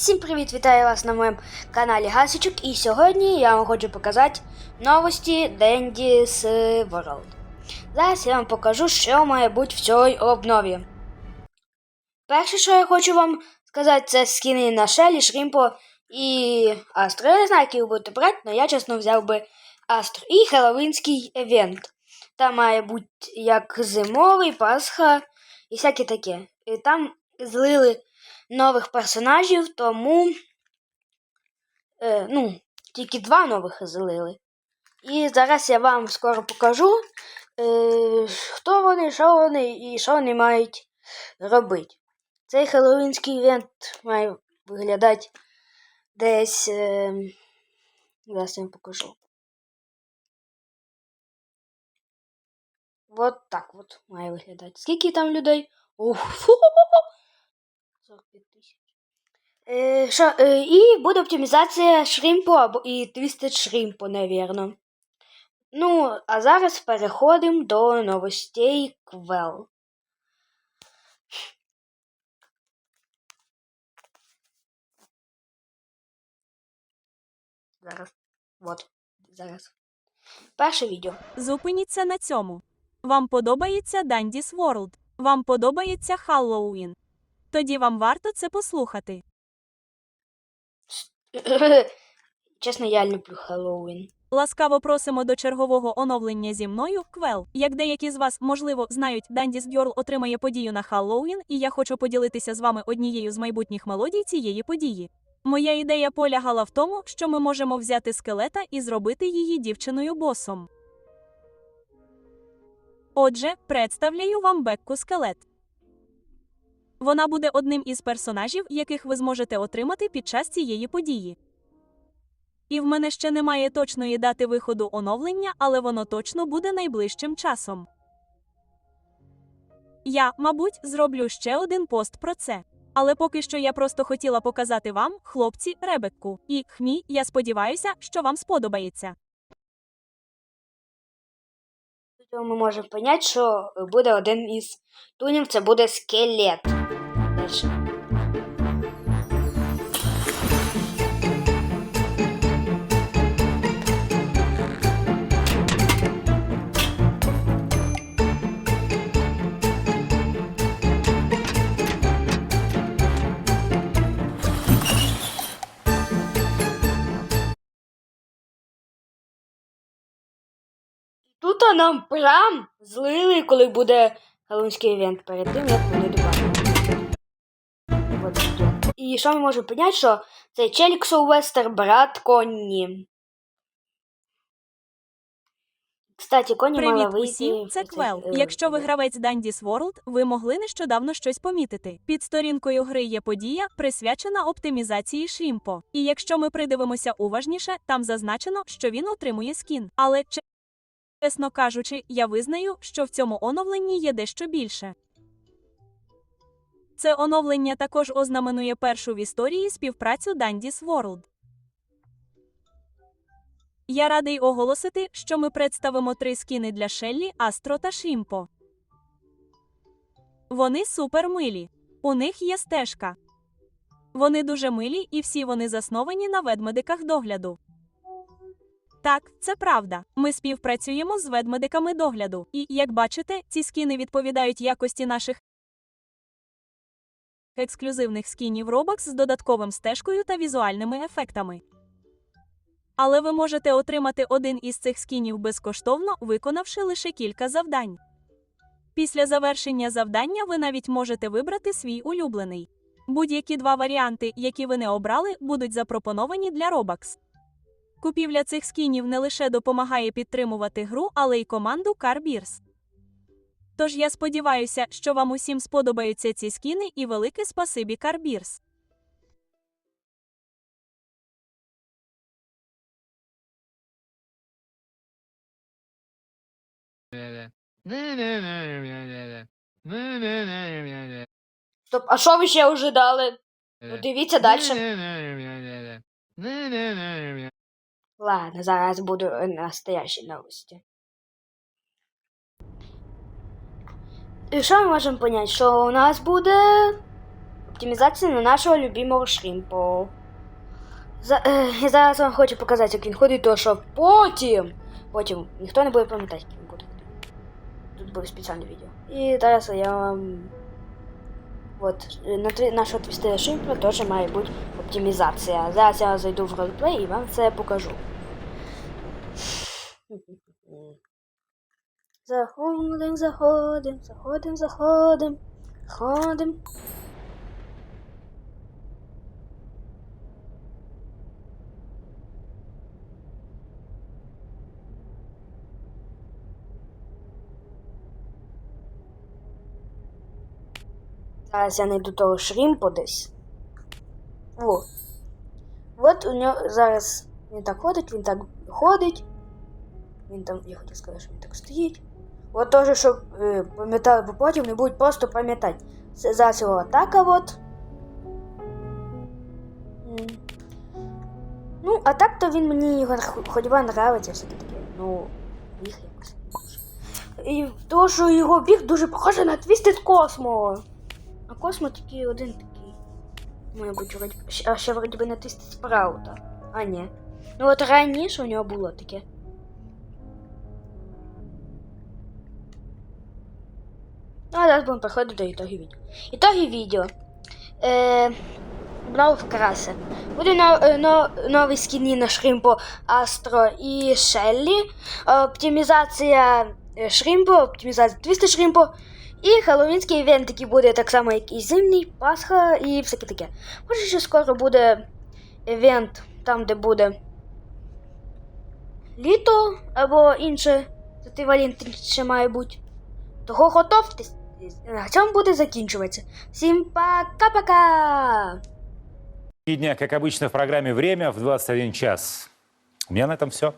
Всім привіт! Вітаю вас на моєму каналі Гасичок. І сьогодні я вам хочу показати новості з World. Зараз я вам покажу, що має бути в цій обнові. Перше, що я хочу вам сказати, це скіни на Шелі, Шрімпо і Астро. Я не знаю, які ви будете брати, але я чесно взяв би Астро. І Хеллоуінський евент. Там має бути як зимовий, Пасха і всяке таке. І там злили нових персонажів, тому е, ну, тільки два нових злили. І зараз я вам скоро покажу, е, хто вони, що вони і що вони мають робити. Цей хеллоуінський івент має виглядати десь. Е, зараз я вам покажу. Вот так от має виглядати. Скільки там людей? Ух, 45 тисяч. Е, що, е, і буде оптимізація шримпу або і Twisted шримпу, навірно. Ну, а зараз переходимо до новостей Квел. Зараз. Вот. Зараз. Перше відео. Зупиніться на цьому. Вам подобається Дандіс Ворлд. Вам подобається Халлоуін. Тоді вам варто це послухати. Чесно, я люблю Хеллоуін. Ласкаво просимо до чергового оновлення зі мною Квел. Як деякі з вас, можливо, знають, Дандіс Гьорл отримає подію на Халлоуін, і я хочу поділитися з вами однією з майбутніх мелодій цієї події. Моя ідея полягала в тому, що ми можемо взяти скелета і зробити її дівчиною босом. Отже, представляю вам Бекку скелет. Вона буде одним із персонажів, яких ви зможете отримати під час цієї події. І в мене ще немає точної дати виходу оновлення, але воно точно буде найближчим часом. Я, мабуть, зроблю ще один пост про це. Але поки що я просто хотіла показати вам, хлопці, Ребекку. І хмі, я сподіваюся, що вам сподобається. Ми можемо поняти, що буде один із тунів, це буде скелет. Дальше. Тут нам прям злили, коли буде Хеллоуінський івент перед тим, як вони добавили. І що ми можемо поняти, що цей челік Соувестер брат Конні. Кстати, Конні мала Привіт вийти. усім, це Квел. е, Якщо ви гравець Дандіс World, ви могли нещодавно щось помітити. Під сторінкою гри є подія, присвячена оптимізації Шрімпо. І якщо ми придивимося уважніше, там зазначено, що він отримує скін. Але чесно кажучи, я визнаю, що в цьому оновленні є дещо більше. Це оновлення також ознаменує першу в історії співпрацю Дандіс World. Я радий оголосити, що ми представимо три скіни для Шеллі, Астро та Шрімпо. Вони супермилі. У них є стежка. Вони дуже милі і всі вони засновані на ведмедиках догляду. Так, це правда. Ми співпрацюємо з ведмедиками догляду. І, як бачите, ці скіни відповідають якості наших ексклюзивних скінів Robux з додатковим стежкою та візуальними ефектами. Але ви можете отримати один із цих скінів безкоштовно, виконавши лише кілька завдань. Після завершення завдання ви навіть можете вибрати свій улюблений. Будь-які два варіанти, які ви не обрали, будуть запропоновані для Robux. Купівля цих скінів не лише допомагає підтримувати гру, але й команду Carbeers. Тож я сподіваюся, що вам усім сподобаються ці скіни і велике спасибі Carbeers. Стоп, а що ви ще ожидали? Ну дивіться далі. Ладно, зараз буду е, настоящі новості. І що ми можемо поняти? Що у нас буде оптимізація на нашого любимого шримпу. За, е, я зараз вам хочу показати, як він ходить, то що потім. Потім ніхто не буде пам'ятати, як він буде. Тут буде спеціальне відео. І зараз я вам. От, на тві- нашого твістера шримпа теж має бути оптимізація. Зараз я зайду в ролеплей і вам це покажу. Заходим, заходим, заходим, заходим, заходим. Зараз я знайду того шрімпу десь. Во. От у нього зараз він так ходить, він так ходить. Він там, я хотів сказати, що він так стоїть. От теж, щоб е, пам'ятали, бо потім не будуть просто. Це зараз його атака, от. М. Ну, а так то він мені його ходьба нравиться, все таке. Ну, біг якось. І то, що його біг дуже похоже на Твістед Космо. А Космо тільки один такий. Має бути вроді. А ще вроді би на Твістед Спраута. А ні. Ну от раніше у нього було таке. Ну, а зараз будемо переходити до ітогів відео. Ітоги відео. Е, обнов краси. Буде но, е, но, новий скіні на Шримпо Астро і Шеллі. Оптимізація е, Шримпо, оптимізація Твіста Шримпо. І Хеллоуінський івент, який буде так само, як і зимній, Пасха і всяке таке. Може, ще скоро буде івент, там, де буде літо або інше еквівалент ще має бути. Того готовтесь. На цьому буде закінчуватися. Всім пока-пока! Дня, как обычно, в программе «Время» в 21 час. У меня на этом все.